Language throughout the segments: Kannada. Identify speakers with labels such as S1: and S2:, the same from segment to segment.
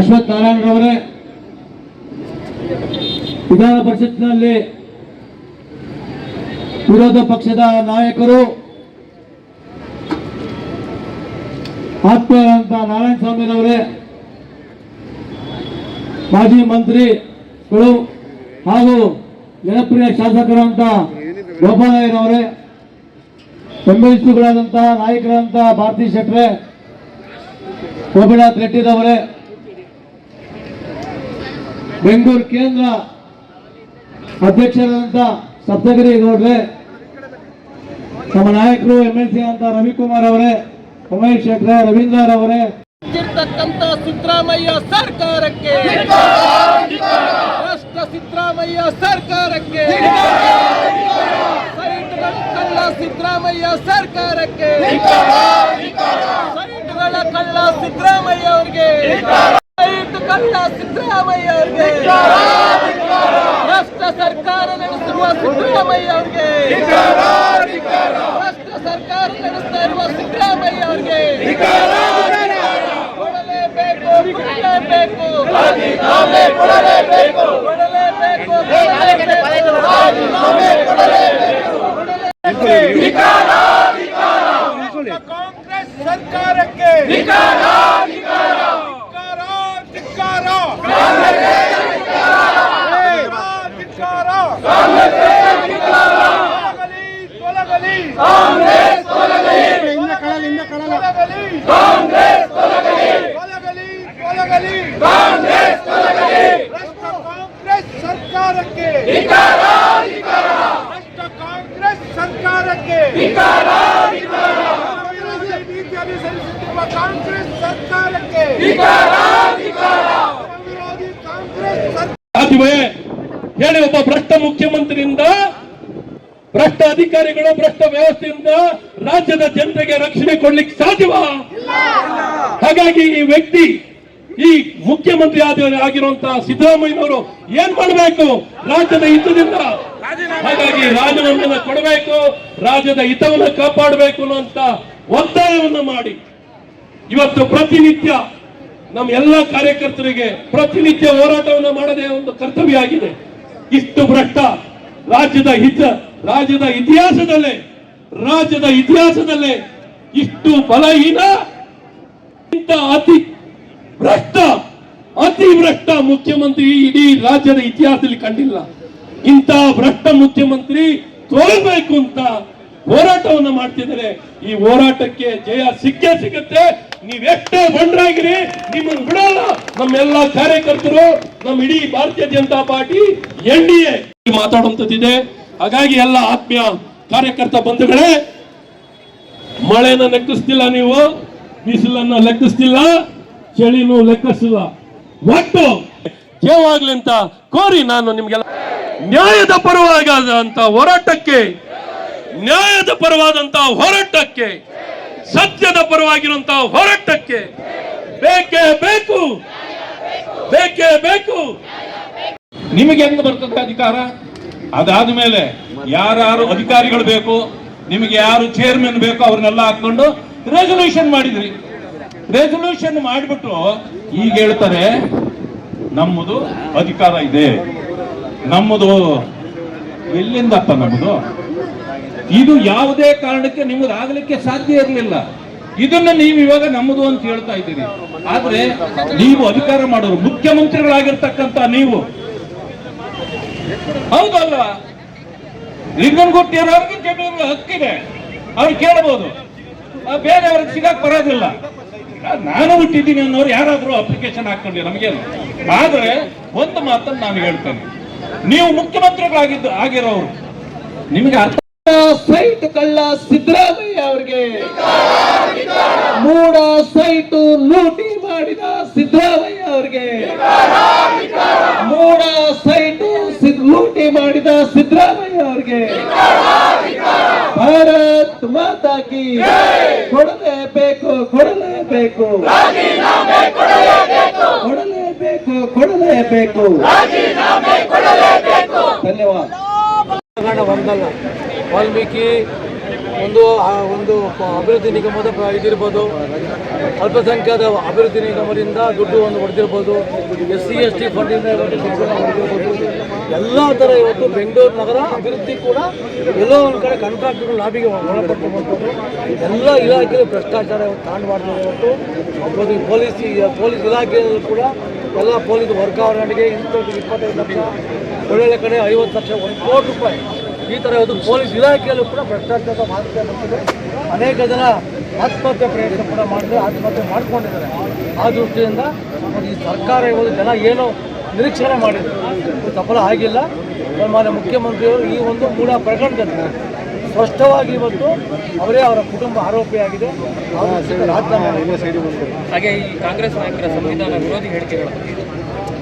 S1: ಅಶ್ವಥ್ ನಾರಾಯಣರವರೇ ವಿಧಾನ ಪರಿಷತ್ನಲ್ಲಿ ವಿರೋಧ ಪಕ್ಷದ ನಾಯಕರು ಆತ್ಮೀಯರಂತ ನಾರಾಯಣ ಸ್ವಾಮಿರವರೇ, ಮಾಜಿ ಮಂತ್ರಿಗಳು ಹಾಗೂ ಜನಪ್ರಿಯ ಶಾಸಕರಂತ ಗೋಪಾಲಯ್ಯನವರೇ ಬೆಂಬಲಿಸುಗಳಾದಂತಹ ನಾಯಕರಾದಂತಹ ಭಾರತಿ ಶೆಟ್ರೆ, ಗೋಪಿನಾಥ್ ರೆಡ್ಡಿರವರೇ ಬೆಂಗಳೂರು ಕೇಂದ್ರ ಅಧ್ಯಕ್ಷರಾದಂಥ ಸಪ್ತಗಿರಿ ಗೌಡ್ರೆ ನಮ್ಮ ನಾಯಕರು ಎಂ ಎಲ್ ಸಿ ಅಂತ ರವಿಕುಮಾರ್ ಅವರೇ, ಉಮೇಶ್ ಶೆಟ್ರೆ ರವೀಂದ್ರ ಅವರೇ.
S2: ಸಿದ್ದರಾಮಯ್ಯ ಸರ್ಕಾರಕ್ಕೆ. ರಾಷ್ಟ್ರ ಸಿದ್ದರಾಮಯ್ಯ ಸರ್ಕಾರಕ್ಕೆ. ಸಿದ್ದರಾಮಯ್ಯ ಸರ್ಕಾರಕ್ಕೆ ಸೈಟ್ಗಳ ಕಳ್ಳ ಸಿದ್ದರಾಮಯ್ಯ ಅವ್ರಿಗೆ ಸೈಟ್ ಕಳ್ಳ ಸಿದ್ದರಾಮಯ್ಯ ಅವ್ರಿಗೆ ರಾಷ್ಟ್ರ ಸರ್ಕಾರ ನಡೆಸಿರುವ ಸಿದ್ದರಾಮಯ್ಯ ಅವರಿಗೆ. ರಾಷ್ಟ್ರ ಸರ್ಕಾರ ನಡೆಸ್ತಾ ಇರುವ ಸಿದ್ದರಾಮಯ್ಯ ಅವರಿಗೆ. ಕೊಡಲೇಬೇಕು ಕೊಡಲೇಬೇಕು. ಕೊಡಲೇಬೇಕು. ಕೊಡಲೇಬೇಕು
S3: ಕಾಂಗ್ರೆಸ್ ಸರ್ಕಾರಕ್ಕೆ ತೊಲಗಲಿ, ತೊಲಗಲಿ. ತೊಲಗಲಿ, ತೊಲಗಲಿ, ತೊಲಗಲಿ. ಭ್ರಷ್ಟ ಕಾಂಗ್ರೆಸ್ ಸರ್ಕಾರಕ್ಕೆ. ಭ್ರಷ್ಟ ಕಾಂಗ್ರೆಸ್ ಸರ್ಕಾರಕ್ಕೆ. ವಿರೋಧಿ ನೀತಿ ಅನುಸರಿಸುತ್ತಿರುವ ಕಾಂಗ್ರೆಸ್ ಸರ್ಕಾರಕ್ಕೆ. ವಿರೋಧಿ ಕಾಂಗ್ರೆಸ್ ಸರ್ಕಾರ
S4: ಹೇಳಿ ಒಬ್ಬ ಭ್ರಷ್ಟ ಅಧಿಕಾರಿಗಳು ಭ್ರಷ್ಟ ವ್ಯವಸ್ಥೆಯಿಂದ ರಾಜ್ಯದ ಜನತೆಗೆ ರಕ್ಷಣೆ ಕೊಡ್ಲಿಕ್ಕೆ ಸಾಧ್ಯವಾ? ಹಾಗಾಗಿ ಈ ವ್ಯಕ್ತಿ ಈ ಮುಖ್ಯಮಂತ್ರಿ ಆದ ಆಗಿರುವಂತಹ ಸಿದ್ದರಾಮಯ್ಯನವರು ಏನ್ ಮಾಡಬೇಕು? ರಾಜ್ಯದ ಹಿತದಿಂದ. ಹಾಗಾಗಿ ರಾಜನನ್ನ ಕೊಡಬೇಕು ರಾಜ್ಯದ ಹಿತವನ್ನ ಕಾಪಾಡಬೇಕು ಅನ್ನುವಂತ ಒತ್ತಾಯವನ್ನ ಮಾಡಿ. ಇವತ್ತು ಪ್ರತಿನಿತ್ಯ ನಮ್ಮ ಎಲ್ಲ ಕಾರ್ಯಕರ್ತರಿಗೆ ಪ್ರತಿನಿತ್ಯ ಹೋರಾಟವನ್ನು ಮಾಡದೇ ಒಂದು ಕರ್ತವ್ಯ ಆಗಿದೆ. ಇಷ್ಟು ಭ್ರಷ್ಟ ರಾಜ್ಯದ ಹಿತ ರಾಜ್ಯದ ಇತಿಹಾಸದಲ್ಲೇ ರಾಜ್ಯದ ಇತಿಹಾಸದಲ್ಲೇ ಇಷ್ಟು ಬಲಹೀನ, ಇಂಥ ಅತಿ ಭ್ರಷ್ಟ ಅತಿ ಭ್ರಷ್ಟ ಮುಖ್ಯಮಂತ್ರಿ ಇಡೀ ರಾಜ್ಯದ ಇತಿಹಾಸದಲ್ಲಿ ಕಂಡಿಲ್ಲ. ಇಂಥ ಭ್ರಷ್ಟ ಮುಖ್ಯಮಂತ್ರಿ ತೋರಬೇಕು ಅಂತ ಹೋರಾಟವನ್ನ ಮಾಡ್ತಿದ್ದಾರೆ. ಈ ಹೋರಾಟಕ್ಕೆ ಜಯ ಸಿಕ್ಕೇ ಸಿಗುತ್ತೆ. ನೀವೆಷ್ಟೇ ಬಂಡ್ರಾಗಿರಿ ನಿಮ್ಮನ್ನು ಬಿಡಲ್ಲ. ನಮ್ಮೆಲ್ಲ ಕಾರ್ಯಕರ್ತರು ನಮ್ಮ ಇಡೀ Bharatiya Janata party N D A ಮಾತಾಡುವಂತದ್ದಿದೆ ಹಾಗಾಗಿ ಎಲ್ಲ ಆತ್ಮೀಯ ಕಾರ್ಯಕರ್ತ ಬಂಧುಗಳೇ, ಮಳೆನ ಲೆಕ್ಕಿಸ್ತಿಲ್ಲ ನೀವು, ಬಿಸಿಲನ್ನ ಲೆಕ್ಕಿಸ್ತಿಲ್ಲ, ಚಳಿನೂ ಲೆಕ್ಕಿಸಿಲ್ಲ ಒಟ್ಟು ಜೇವಾಗ್ಲಿ ಅಂತ ಕೋರಿ ನಾನು ನಿಮ್ಗೆಲ್ಲ ನ್ಯಾಯದ ಪರವಾದಂತ ಹೋರಾಟಕ್ಕೆ, ನ್ಯಾಯದ ಪರವಾದಂತ ಹೋರಾಟಕ್ಕೆ, ಸತ್ಯದ ಪರವಾಗಿರುವಂತ ಹೋರಾಟಕ್ಕೆ ಬೇಕೇ ಬೇಕು ಬೇಕೇ ಬೇಕು.
S3: ನಿಮಗೆ ಹೆಂಗ್ ಬರ್ತದೆ ಅಧಿಕಾರ? ಅದಾದ ಮೇಲೆ ಯಾರು ಅಧಿಕಾರಿಗಳು ಬೇಕು, ನಿಮಗೆ ಯಾರು ಚೇರ್ಮನ್ ಬೇಕು ಅವ್ರನ್ನೆಲ್ಲ ಹಾಕೊಂಡು ರೆಸೊಲ್ಯೂಷನ್ ಮಾಡಿದ್ರಿ. ರೆಸೊಲ್ಯೂಷನ್ ಮಾಡಿಬಿಟ್ಟು ಈಗ ಹೇಳ್ತಾರೆ, ನಮ್ಮದು ಅಧಿಕಾರ ಇದೆ. ನಮ್ಮದು ಎಲ್ಲಿಂದಪ್ಪ ನಮ್ಮದು? ಇದು ಯಾವುದೇ ಕಾರಣಕ್ಕೆ ನಿಮ್ಮದು ಆಗಲಿಕ್ಕೆ ಸಾಧ್ಯ ಇರಲಿಲ್ಲ. ಇದನ್ನ ನೀವು ಇವಾಗ ನಮ್ಮದು ಅಂತ ಹೇಳ್ತಾ ಇದ್ದೀರಿ. ಆದ್ರೆ ನೀವು ಅಧಿಕಾರ ಮಾಡೋರು ಮುಖ್ಯಮಂತ್ರಿಗಳಾಗಿರ್ತಕ್ಕಂತ ನೀವು. ಹೌದಲ್ವಾ ಲಿಂಗನಗುಟ್ಟಿಯವ್ರಿಗೆ ಜಮೀನು ಹಕ್ಕಿದೆ. ಅವ್ರು ಕೇಳಬಹುದು ಬೇರೆಯವ್ರಿಗೆ ಸಿಗಕ್ ಬರೋದಿಲ್ಲ. ನಾನು ಹುಟ್ಟಿದ್ದೀನಿ ಅನ್ನೋರು ಯಾರಾದ್ರೂ ಅಪ್ಲಿಕೇಶನ್ ಹಾಕೊಂಡಿ ನಮಗೇನು? ಆದ್ರೆ ಒಂದು ಮಾತನ್ನು ನಾನು ಹೇಳ್ತೇನೆ. ನೀವು ಮುಖ್ಯಮಂತ್ರಿಗಳಾಗಿದ್ದು, ಆಗಿರೋರು, ನಿಮಗೆ ಅರ್ಥ
S2: ಸೈಟ್ ಕಳ್ಳ ಸಿದ್ದರಾಮಯ್ಯ ಅವ್ರಿಗೆ? ಮೂಡ ಸೈಟ್ ಲೂಟಿ ಮಾಡಿದ ಸಿದ್ದರಾಮಯ್ಯ ಅವ್ರಿಗೆ? ಮೂಡ ಸೈಟ್ ಲೂಟಿ ಮಾಡಿದ ಸಿದ್ದರಾಮಯ್ಯ ಅವ್ರಿಗೆ. ಭಾರತ್ ಮಾತಾಕಿ ಕೊಡಲೇಬೇಕು ಕೊಡಲೇಬೇಕು ಕೊಡಲೇಬೇಕು ಕೊಡಲೇಬೇಕು ಧನ್ಯವಾದ.
S5: ಒಂದಲ್ಲ ವಾಲ್ಮೀಕಿ
S1: ಒಂದು ಒಂದು ಅಭಿವೃದ್ಧಿ ನಿಗಮದ ಇದಿರ್ಬೋದು. ಅಲ್ಪಸಂಖ್ಯಾತ ಅಭಿವೃದ್ಧಿ ನಿಗಮದಿಂದ ದುಡ್ಡು ಒಂದು ಹೊಡೆದಿರ್ಬೋದು. ಎಸ್ ಸಿ ಎಸ್ ಟಿ ಫಂಡಿಂದ ಹೊಡೆದಿರ್ಬೋದು. ಎಲ್ಲ ಥರ ಇವತ್ತು ಬೆಂಗಳೂರು ನಗರ ಅಭಿವೃದ್ಧಿ ಕೂಡ ಎಲ್ಲೋ ಒಂದು ಕಡೆ ಕಾಂಟ್ರಾಕ್ಟ್ಗಳು ಲಾಬಿಗೆ ಒಳಪಟ್ಟು ಎಲ್ಲ ಇಲಾಖೆಯಲ್ಲಿ ಭ್ರಷ್ಟಾಚಾರ ಇವತ್ತು ತಾಂಡವಾಡ್ತಿದೆ ಇವತ್ತು. ಒಬ್ಬರು ಪೊಲೀಸ್ ಪೊಲೀಸ್ ಇಲಾಖೆಯಲ್ಲೂ ಕೂಡ ಎಲ್ಲ ಪೊಲೀಸ್ ವರ್ಗಾವಣೆಗೆ ಇಪ್ಪತ್ತೈದು ಲಕ್ಷ, ಒಳ್ಳೊಳ್ಳೆ ಕಡೆ ಐವತ್ತು ಲಕ್ಷ, ಒಂದು ಕೋಟಿ ರೂಪಾಯಿ ಈ ಥರ ಇವತ್ತು ಪೊಲೀಸ್ ಇಲಾಖೆಯಲ್ಲೂ ಕೂಡ ಭ್ರಷ್ಟಾಚಾರ ಮಾತುಕತೆ ಬರ್ತಿದೆ ಅನೇಕ ಜನ ಆತ್ಮಹತ್ಯೆ ಪ್ರಯತ್ನ ಕೂಡ ಮಾಡಿದ್ರೆ ಆತ್ಮಹತ್ಯೆ ಮಾಡ್ಕೊಂಡಿದ್ದಾರೆ. ಆ ದೃಷ್ಟಿಯಿಂದ ಈ ಸರ್ಕಾರ ಇವತ್ತು ಜನ ಏನು ನಿರೀಕ್ಷಣೆ ಮಾಡಿದ್ರು ಇದು ಸಫಲ ಆಗಿಲ್ಲ. ಸನ್ಮಾನ್ಯ ಮುಖ್ಯಮಂತ್ರಿಯವರು ಈ ಒಂದು ಮೂಲ ಪ್ರಕರಣದಲ್ಲಿ ಸ್ಪಷ್ಟವಾಗಿ ಇವತ್ತು ಅವರೇ ಅವರ ಕುಟುಂಬ ಆರೋಪಿಯಾಗಿದೆ
S2: ಹಾಗೆ ಈ ಕಾಂಗ್ರೆಸ್ ನಾಯಕರ ಸಂವಿಧಾನ ವಿರೋಧಿ ಹೇಳಿಕೆಗಳ ಬಗ್ಗೆ.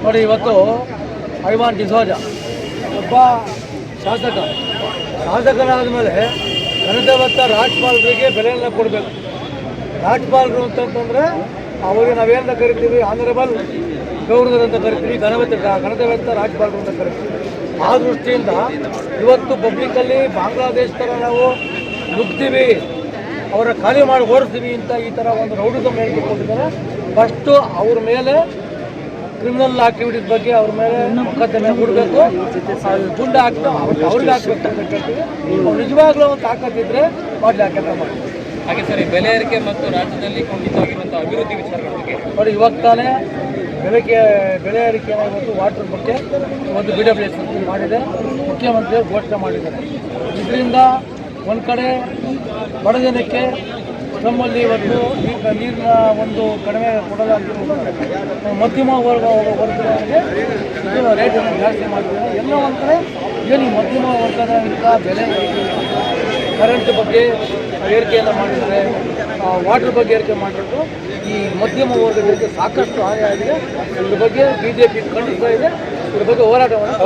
S1: ನೋಡಿ ಇವತ್ತು ಐವಾನ್ ಡಿಸೋಜ ಒಬ್ಬ ಶಾಸಕ ಶಾಸಕನಾದ ಮೇಲೆ ಕನಕವತ್ತ ರಾಜ್ಪಾಲರಿಗೆ ಬೆಲೆಯನ್ನು ಕೊಡಬೇಕು. ರಾಜ್ಪಾಲರು ಅಂತಂತಂದರೆ ಅವರಿಗೆ ನಾವೇನಂತ ಕರಿತೀವಿ? ಆನರೇಬಲ್ ಗೌರವರ್ ಅಂತ ಕರಿತೀವಿ ಗಣವತ್ತ ಗಣತವೆತ್ತ ರಾಜ್ಪಾಲರು ಅಂತ ಕರಿತೀವಿ. ಆ ದೃಷ್ಟಿಯಿಂದ ಇವತ್ತು ಪಬ್ಲಿಕ್ಕಲ್ಲಿ ಬಾಂಗ್ಲಾದೇಶ ಥರ ನಾವು ನುಗ್ತೀವಿ ಅವರ ಖಾಲಿ ಮಾಡಿ ಓಡಿಸ್ತೀವಿ ಅಂತ ಈ ಥರ ಒಂದು ರೌಡಿಸಮ್ ಹೇಳ್ಕೊಟ್ಟಿದ್ದಾರೆ ಫಸ್ಟು ಅವ್ರ ಮೇಲೆ ಕ್ರಿಮಿನಲ್ ಆಕ್ಟಿವಿಟೀಸ್ ಬಗ್ಗೆ ಅವ್ರ ಮೇಲೆ ಮೊಕದ್ದಮೆ ಹೂಡಬೇಕು. ಗುಂಡ ಹಾಕ್ತಾ ಅವ್ರಿಗೆ ಹಾಕ್ಬೇಕು ಅಂತ ಕೇಳ್ತೀವಿ ನಿಜವಾಗ್ಲೂ ಒಂದು ತಾಕತ್ತಿದ್ರೆ ಮಾಡಲಿ ಕೆಲಸ ಮಾಡಿ
S2: ಹಾಗೆ ಸರ್ ಬೆಲೆ ಏರಿಕೆ ಮತ್ತು ರಾಜ್ಯದಲ್ಲಿ ಖಂಡಿತವಾಗಿರುವಂತಹ ಅಭಿವೃದ್ಧಿ ವಿಚಾರಗಳ ಬಗ್ಗೆ
S1: ನೋಡಿ ಇವಾಗ ತಾನೇ ಬೆಳಗ್ಗೆ ಬೆಲೆ ಏರಿಕೆ ಇವತ್ತು ವಾಟರ್ ಬಗ್ಗೆ ಒಂದು ಬಿ ಡಬ್ಲ್ಯೂ ಎಸ್ ಮಾಡಿದೆ. ಮುಖ್ಯಮಂತ್ರಿಯವರು ಘೋಷಣೆ ಮಾಡಿದ್ದಾರೆ. ಇದರಿಂದ ಒಂದು ಕಡೆ ಬಡ ಜನಕ್ಕೆ ನಮ್ಮಲ್ಲಿ ಇವತ್ತು ನೀರಿನ ಒಂದು ಕಡಿಮೆ ಕೊಡೋದಾಗಿರ್ಬೋದು ಮಧ್ಯಮ ವರ್ಗ ವರ್ಗದವರಿಗೆ ಇದು ರೇಟನ್ನು ಜಾಸ್ತಿ ಮಾಡಿದ್ದಾರೆ ಎಲ್ಲ ಒಂದು ಕಡೆ ಏನು ಮಧ್ಯಮ ವರ್ಗದ ಬೆಲೆ ಕರೆಂಟ್ ಬಗ್ಗೆ ಏರಿಕೆಯನ್ನು ಮಾಡಿದ್ದಾರೆ. ವಾಟರ್ ಬಗ್ಗೆ ಏರಿಕೆ ಮಾಡಿಬಿಟ್ಟು ಈ ಮಧ್ಯಮ ವರ್ಗದವರಿಗೆ ಸಾಕಷ್ಟು ಹಾನಿ ಆಗಿದೆ. ಇದ್ರ ಬಗ್ಗೆ ಬಿ ಜೆ ಪಿ ಖಂಡಿಸ್ತಾ ಇದೆ. ಇದ್ರ ಬಗ್ಗೆ ಹೋರಾಟವನ್ನು